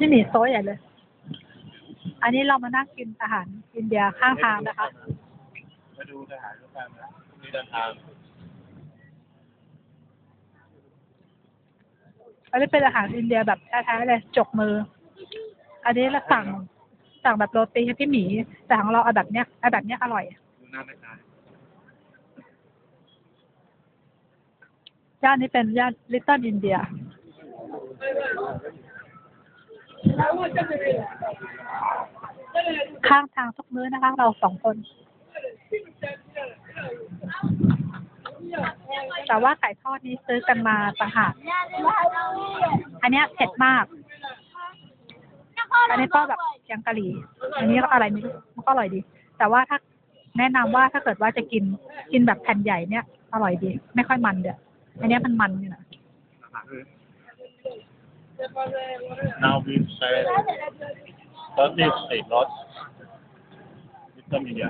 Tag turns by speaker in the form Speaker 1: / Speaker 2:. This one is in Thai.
Speaker 1: นี่หนีโต๊ะใหญ่เลย อันนี้เรามานั่งกินอาหารอินเดียข้างทางนะคะ
Speaker 2: มาดูทหารทุกท่านนะมีเดินทาง
Speaker 1: อันนี้เป็นอาหารอินเดียแบบแท้ๆเลยจกมือ อันนี้เราสั่งสั่งแบบโรตีให้พี่หมี แต่ของเราเอาแบบเนี้ยเอาแบบเนี้ยอร่อย
Speaker 2: ดูหน้าแม่ค้า
Speaker 1: ย่านนี้เป็นย่านลิตเติ้ลอินเดีย ข้างทางทุกมื้อนะคะ เราสองคน แต่ว่าไก่ทอดนี้ซื้อกันมาต่างหากอันนี้เผ็ดมาก อันนี้ก็แบบแกงกะหรี่ อันนี้ก็อะไรไม่รู้มันก็อร่อยดี แต่ว่าถ้าแนะนำว่าถ้าเกิดว่าจะกินกินแบบแผ่นใหญ่เนี่ย อร่อยดี ไม่ค่อยมันเด้ออันนี้มันมันอยู่นะ
Speaker 2: Now we've said 30 state laws. It's a.